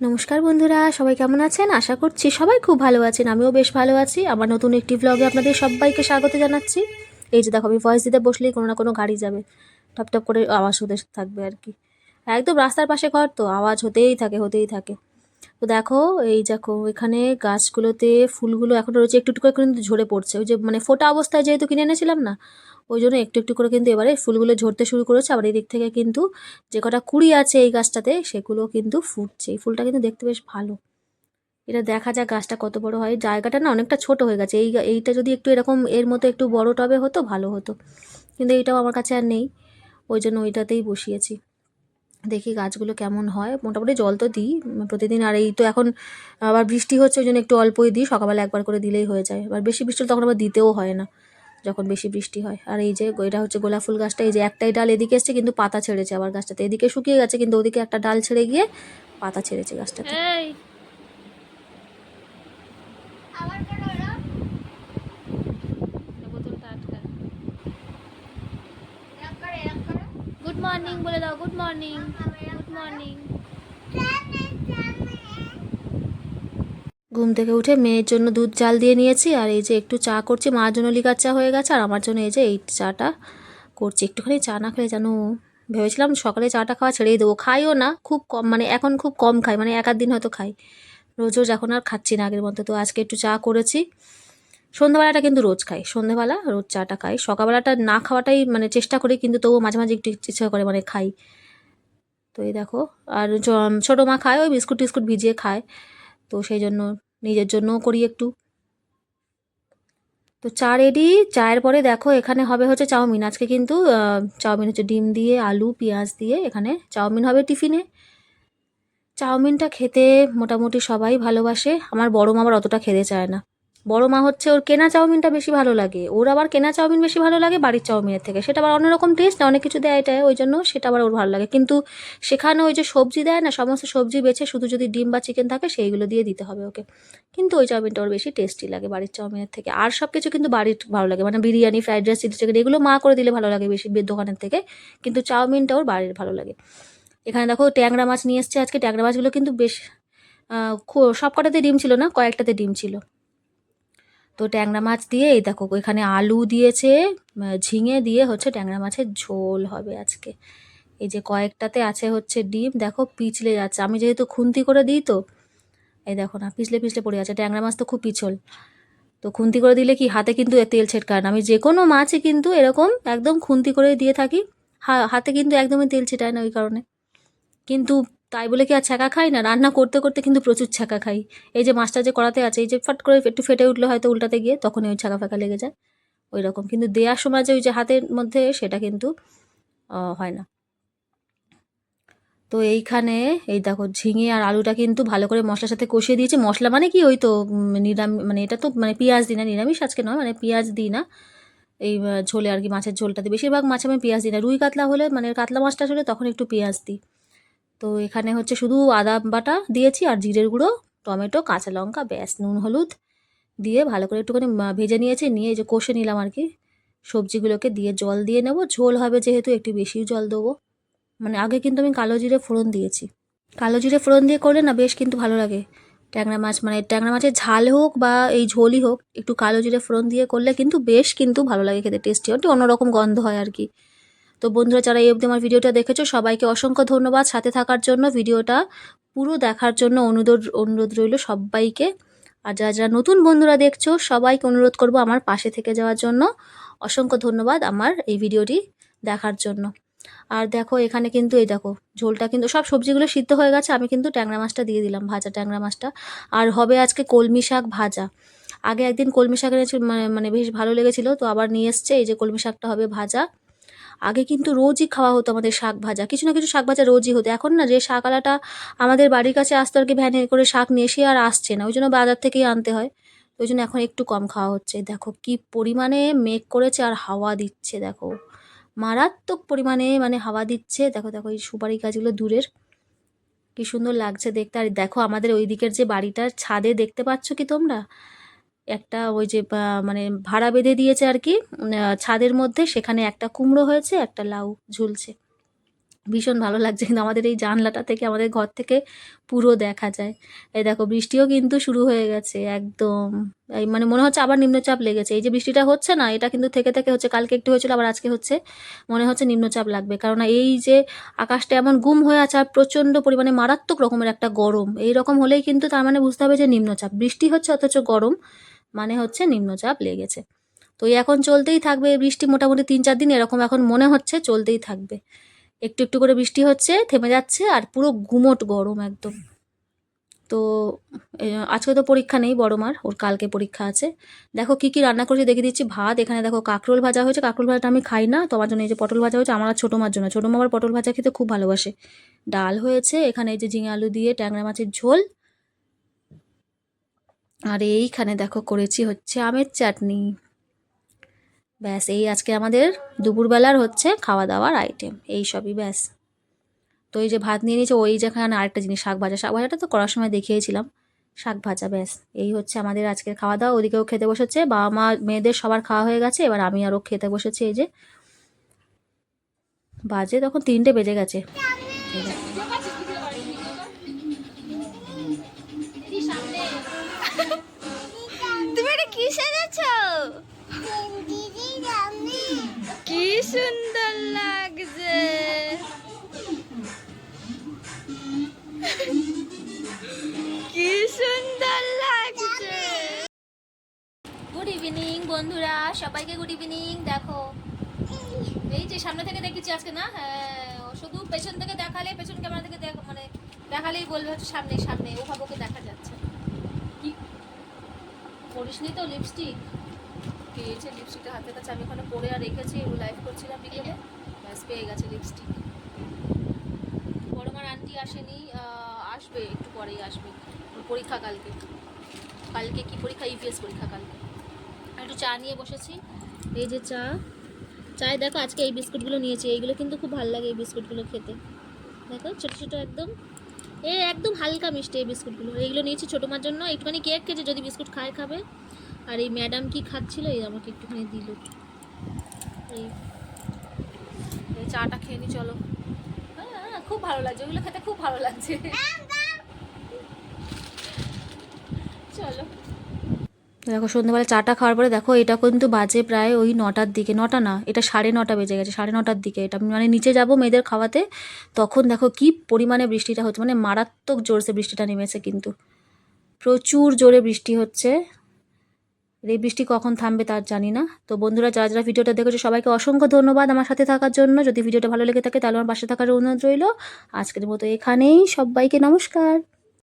নমস্কার বন্ধুরা, সবাই কেমন আছেন? আশা করছি সবাই খুব ভালো আছেন, আমিও বেশ ভালো আছি। আমার নতুন একটি ব্লগে আপনাদের সবাইকে স্বাগত জানাচ্ছি। এই যে দেখো, আমি ভয়েস দিতে বসলেই কোনো না কোনো গাড়ি যাবে। টপ টপ করে আওয়াজ হতে থাকবে আর কি। একদম রাস্তার পাশে ঘর তো, আওয়াজ হতেই থাকে হতেই থাকে। তো দেখো, এই দেখো, এখানে গাছগুলোতে ফুলগুলো এখন রয়েছে, একটু একটু করে কিন্তু ঝরে পড়ছে। ওই যে মানে ফোটা অবস্থায় যেহেতু কিনে এনেছিলাম না, ওই জন্য একটু একটু করে কিন্তু এবারে ফুলগুলো ঝরতে শুরু করেছে। আবার এই দিক থেকে কিন্তু যে কটা কুড়ি আছে এই গাছটাতে, সেগুলো কিন্তু ফুটছে। এই ফুলটা কিন্তু দেখতে বেশ ভালো। এটা দেখা যাক গাছটা কত বড় হয়। জায়গাটা না অনেকটা ছোট হয়ে গেছে। এই এইটা যদি একটু এরকম এর মতো একটু বড় টবে হতো, ভালো হতো। কিন্তু এইটাও আমার কাছে আর নেই। ওই জন্য ওইটাতেই বসিয়েছি। দেখি গাছগুলো কেমন হয়। মোটামুটি জল তো দিই প্রতিদিন আর এই তো এখন আবার বৃষ্টি হচ্ছে ওই জন্য একটু অল্পই দিই, সকালবেলা একবার করে দিলেই হয়ে যায়। এবার বেশি বৃষ্টি তখন আবার দিতেও হয় না, যখন বেশি বৃষ্টি হয়। আর এই যে, এটা হচ্ছে গোলাপ ফুল গাছটা, এই যে একটাই ডাল এদিকে এসছে, কিন্তু পাতা ছেড়েছে আবার গাছটাতে। এদিকে শুকিয়ে গেছে, কিন্তু ওদিকে একটা ডাল ছেড়ে গিয়ে পাতা ছেড়েছে গাছটাতে। গুড মর্নিং বলে দাও গুড মর্নিং গুড মর্নিং ঘুম থেকে উঠে মেয়ের জন্য দুধ জাল দিয়ে নিয়েছি, আর এই যে একটু চা করছি। মার জন্য লিকার চা হয়ে গেছে, আর আমার জন্য এই যে এই চাটা করছি। একটুখানি চা না খেলে জানো ভেবেছিলাম সকালে চাটা খাওয়া ছেড়েই দেবো। খাইও না, খুব কম মানে এখন খুব কম খাই মানে এক দিন হয়তো খাই। রোজ রোজ এখন আর খাচ্ছি না আগের মতো, তো আজকে একটু চা করেছি। সন্ধ্যাবেলাটা কিন্তু রোজ খাই। সন্ধ্যাবেলা রোজ চাটা খাই। সকালবেলাটা না খাওয়াটাই মানে চেষ্টা করি কিন্তু তবুও মাঝে মাঝে একটু ইচ্ছা করে মানে খাই। তো এই দেখো, আর ছোটো মা খায়, ওই বিস্কুট টিস্কুট ভিজিয়ে খায়। তো সেই জন্য নিজের জন্যও করি একটু। তো চা রেডি চায়ের পরে দেখো এখানে হবে হচ্ছে চাউমিন। আজকে কিন্তু চাউমিন হচ্ছে ডিম দিয়ে, আলু, পেঁয়াজ দিয়ে এখানে চাউমিন হবে টিফিনে। চাউমিনটা খেতে মোটামুটি সবাই ভালোবাসে। আমার বড় মা আবার অতটা খেতে চায় না। বড় মা হচ্ছে ওর কেনা চাউমিনটা বেশি ভালো লাগে। ওর আবার কেনা চাউমিন বেশি ভালো লাগে বাড়ির চাউমিনের থেকে। সেটা আবার অন্যরকম টেস্ট অনেক কিছু দেয় এটা ওই জন্য সেটা আবার ওর ভালো লাগে। কিন্তু সেখানে ওই যে সবজি দেয় না, সমস্ত সবজি বেছে শুধু যদি ডিম বা চিকেন থাকে, সেইগুলো দিয়ে দিতে হবে ওকে। কিন্তু ওই চাউমিনটা ওর বেশি টেস্টি লাগে বাড়ির চাউমিনের থেকে। আর সব কিছু কিন্তু বাড়ির ভালো লাগে। মানে biryani fried rice chilli chicken এগুলো মা করে দিলে ভালো লাগে বেশি দোকানের থেকে। কিন্তু চাউমিনটা ওর বাড়ির ভালো লাগে। এখানে দেখো ট্যাংরা মাছ নিয়ে এসছে আজকে। ট্যাংরা মাছগুলো কিন্তু বেশ সব কটাতে ডিম ছিল না, কয়েকটাতে ডিম ছিল। তো ট্যাংরা মাছ দিয়ে এই দেখো, এখানে আলু দিয়েছে ঝিঙে দিয়ে হচ্ছে ট্যাংরা মাছের ঝোল হবে আজকে। এই যে কয়েকটাতে আছে হচ্ছে ডিম, দেখো পিছলে যাচ্ছে। আমি যেহেতু খুন্তি করে দিই তো, এই দেখো না, পিছলে পিছলে পড়ে আছে। ট্যাংরা মাছ তো খুব পিছল। তো খুন্তি করে দিলে কি হাতে কিন্তু তেল ছেটকায় না। আমি যে কোনো মাছই কিন্তু এরকম একদম খুন্তি করে দিয়ে থাকি হাতে কিন্তু একদমই তেল ছেটায় না ওই কারণে। কিন্তু তাই বলে কি আর ছ্যাঁকা খাই? না রান্না করতে করতে কিন্তু প্রচুর ছ্যাঁকা খাই। এই যে মাছটা যে করাতে আছে এই যে ফট করে একটু ফেটে উঠলে হয়তো উল্টাতে গিয়ে তখন ওই ছ্যাঁকা ফ্যাঁকা লেগে যায়। ওই রকম। কিন্তু দেওয়ার সময় যে ওই যে হাতের মধ্যে সেটা কিন্তু হয় না। তো এইখানে এই দেখো ঝিঙে আর আলুটা কিন্তু ভালো করে মশলার সাথে কষিয়ে দিয়েছি। মশলা মানে কি? ওই তো উম, নিরামিষ মানে এটা তো মানে পেঁয়াজ দিই না নিরামিষ আজকে নয় মানে পেঁয়াজ দিই না। এই ঝোলে আর কি মাছের ঝোলটাতে। বেশিরভাগ মাছে আমি পেঁয়াজ দিই না। রুই কাতলা হলে মানে কাতলা মাছটা হলে তখন একটু পেঁয়াজ দিই। তো এখানে হচ্ছে শুধু আদা বাটা দিয়েছি আর জিরের গুঁড়ো, টমেটো, কাঁচা লঙ্কা, ব্যাস, নুন, হলুদ দিয়ে ভালো করে একটুখানি ভেজে নিয়েছি, নিয়ে যে কষে নিলাম আর কি। সবজিগুলোকে দিয়ে জল দিয়ে নেব। ঝোল হবে যেহেতু, একটু বেশি জল দেবো। মানে আগে কিন্তু আমি কালো জিরে ফোড়ন দিয়েছি। কালো জিরে ফোড়ন দিয়ে করলে না বেশ কিন্তু ভালো লাগে। ট্যাংরা মাছ মানে ট্যাংরা মাছের ঝাল হোক বা এই ঝোলই হোক, একটু কালো জিরে ফোড়ন দিয়ে করলে কিন্তু বেশ কিন্তু ভালো লাগে খেতে, টেস্টি একটু অন্যরকম গন্ধ হয় আর কি। তো বন্ধুরা, যারা এই অবধি আমার ভিডিওটা দেখেছ, সবাইকে অসংখ্য ধন্যবাদ। সাথে থাকার জন্য, ভিডিওটা পুরো দেখার জন্য অনুরোধ অনুরোধ রইল সবাইকে। আর যারা যারা নতুন বন্ধুরা দেখছ, সবাইকে অনুরোধ করব আমার পাশে থেকে যাওয়ার জন্য। অসংখ্য ধন্যবাদ আমার এই ভিডিওটি দেখার জন্য। আর দেখো, এখানে কিন্তু এই দেখো, ঝোলটা কিন্তু, সব সবজিগুলো সিদ্ধ হয়ে গেছে, আমি কিন্তু ট্যাংরা মাছটা দিয়ে দিলাম, ভাজা ট্যাংরা মাছটা। আর হবে আজকে কলমি শাক ভাজা। আগে একদিন কলমি শাক এনেছিল মানে মানে বেশ ভালো লেগেছিল, তো আবার নিয়ে এসছে, এই যে কলমি শাকটা হবে ভাজা। আগে কিন্তু রোজই খাওয়া হতো আমাদের শাক ভাজা। কিছু না কিছু শাক ভাজা রোজই হতো। এখন না যে শাকালাটা আমাদের বাড়ির কাছে আসতো আর কি ভ্যানে করে শাক নিয়ে সে আর আসছে না। ওই জন্য বাজার থেকেই আনতে হয়। ওই জন্য এখন একটু কম খাওয়া হচ্ছে। দেখো কি পরিমাণে মেঘ করেছে আর হাওয়া দিচ্ছে, দেখো। মারাত্মক পরিমাণে মানে হাওয়া দিচ্ছে। দেখো দেখো এই সুপারি গাছগুলো দূরের। কি সুন্দর লাগছে দেখতে। আর দেখো আমাদের ওই দিকের যে বাড়িটার ছাদে দেখতে পাচ্ছ কি তোমরা? একটা ওই যে মানে ভাড়া বেঁধে দিয়েছে আর কি ছাদের মধ্যে, সেখানে একটা কুমড়ো হয়েছে, একটা লাউ ঝুলছে। ভীষণ ভালো লাগছে কিন্তু আমাদের এই জানলাটা থেকে, আমাদের ঘর থেকে পুরো দেখা যায়। এই দেখো, বৃষ্টিও কিন্তু শুরু হয়ে গেছে, একদম। এই মানে মনে হচ্ছে আবার নিম্নচাপ লেগেছে। এই যে বৃষ্টিটা হচ্ছে না, এটা কিন্তু থেকে থেকে হচ্ছে, কালকে একটু হয়েছিল, আবার আজকে হচ্ছে, মনে হচ্ছে নিম্নচাপ লাগবে। কারণ এই যে আকাশটা এমন গুম হয়ে আছে, আর প্রচণ্ড পরিমাণে মারাত্মক রকমের একটা গরম এই রকম হলেই কিন্তু তার মানে বুঝতে হবে যে নিম্নচাপ। বৃষ্টি হচ্ছে অথচ গরম মানে হচ্ছে নিম্নচাপ লেগেছে। তো এখন চলতেই থাকবে বৃষ্টি মোটামুটি তিন চার দিন এরকম এখন মনে হচ্ছে চলতেই থাকবে। একটু একটু করে বৃষ্টি হচ্ছে, থেমে যাচ্ছে আর পুরো গুমোট গরম একদম। তো আজকে তো পরীক্ষা নেই বড় মার ওর কালকে পরীক্ষা আছে। দেখো কি কি রান্না করেছি দেখে দিচ্ছি। ভাত, এখানে দেখো কাঁকরোল ভাজা হয়েছে, কাঁকরোল ভাজাটা আমি খাই না তোমার জন্য এই যে পটল ভাজা হয়েছে, আমার ছোটো মার জন্য। ছোটো মা আবার পটল ভাজা খেতে খুব ভালোবাসে। ডাল হয়েছে, এখানে এই যে ঝিঙে আলু দিয়ে, ট্যাংরা মাছের ঝোল আর এইখানে দেখো করেছি হচ্ছে আমের চাটনি। ব্যাস, এই আজকে আমাদের দুপুরবেলার হচ্ছে খাওয়া দাওয়ার আইটেম এই সবই ব্যাস। তো এই যে ভাত নিয়ে নিয়েছে, ওই যেখানে আরেকটা জিনিস, শাক ভাজা। শাক ভাজাটা তো করার সময় দেখিয়েছিলাম। শাক ভাজা, ব্যাস। এই হচ্ছে আমাদের আজকের খাওয়া দাওয়া ওদিকেও খেতে বসেছে। বাবা মা, মেয়েদের সবার খাওয়া হয়ে গেছে। এবার আমি আরও খেতে বসেছি এই যে। বাজে তখন তিনটে বেজে গেছে। কি সুন্দর লাগছে। কি সুন্দর লাগছে। গুড ইভিনিং বন্ধুরা, সবাইকে গুড ইভিনিং দেখো। এই যে সামনে থেকে দেখেছি আজকে না? হ্যাঁ শুধু পেছন থেকে দেখালে, পেছন ক্যামেরা থেকে দেখ মানে দেখালেই বলবে সামনে সামনে, ওভাবে দেখা যাচ্ছে। কি করিসনি তো লিপস্টিক পেয়েছে লিপস্টিকটা হাতের কাছে আমি ওখানে পরে আর রেখেছি লাইভ করছিলাম বিকেলে ব্যাস, পেয়ে গেছে লিপস্টিক বড় মার আন্টি আসেনি আসবে, একটু পরেই আসবে। পরীক্ষা কালকে। কালকে কি পরীক্ষা? ইপিএস পরীক্ষা কালকে। একটু চা নিয়ে বসেছি। এই যে চা। চায় দেখো, আজকে এই বিস্কুটগুলো নিয়েছি। এইগুলো কিন্তু খুব ভালো লাগে এই বিস্কুটগুলো খেতে। দেখো, ছোটো ছোটো একদম। এ, একদম হালকা মিষ্টি এই বিস্কুটগুলো। এইগুলো নিয়েছি ছোটো মার জন্য। একটুখানি কেক খেয়েছে, যদি বিস্কুট খায়, খাবে। আর এই ম্যাডাম কি খাচ্ছিল? এই আমাকে একটুখানি দিল। এই চাটা খেয়ে নি চলো। হ্যাঁ হ্যাঁ, খুব ভালো লাগছে। ওগুলো খেতে খুব ভালো লাগছে। চলো। দেখো সন্ধ্যেবেলা চাটা খাওয়ার পরে দেখো এটা কিন্তু বাজে প্রায় ওই নটার দিকে। নটা না এটা সাড়ে নটা বেজে গেছে সাড়ে নটার দিকে। এটা মানে নিচে যাব মেয়েদের খাওয়াতে তখন দেখো কি পরিমাণে বৃষ্টিটা হচ্ছে। মানে মারাত্মক জোরসে বৃষ্টিটা নেমেছে কিন্তু। প্রচুর জোরে বৃষ্টি হচ্ছে। আর এই বৃষ্টি কখন থামবে তার জানি না। তো বন্ধুরা, যারা যারা ভিডিওটা দেখেছ, সবাইকে অসংখ্য ধন্যবাদ আমার সাথে থাকার জন্য। যদি ভিডিওটা ভালো লেগে থাকে, তাহলে আমার পাশে থাকার অনুরোধ রইল। আজকের মতো এখানেই, সবাইকে নমস্কার।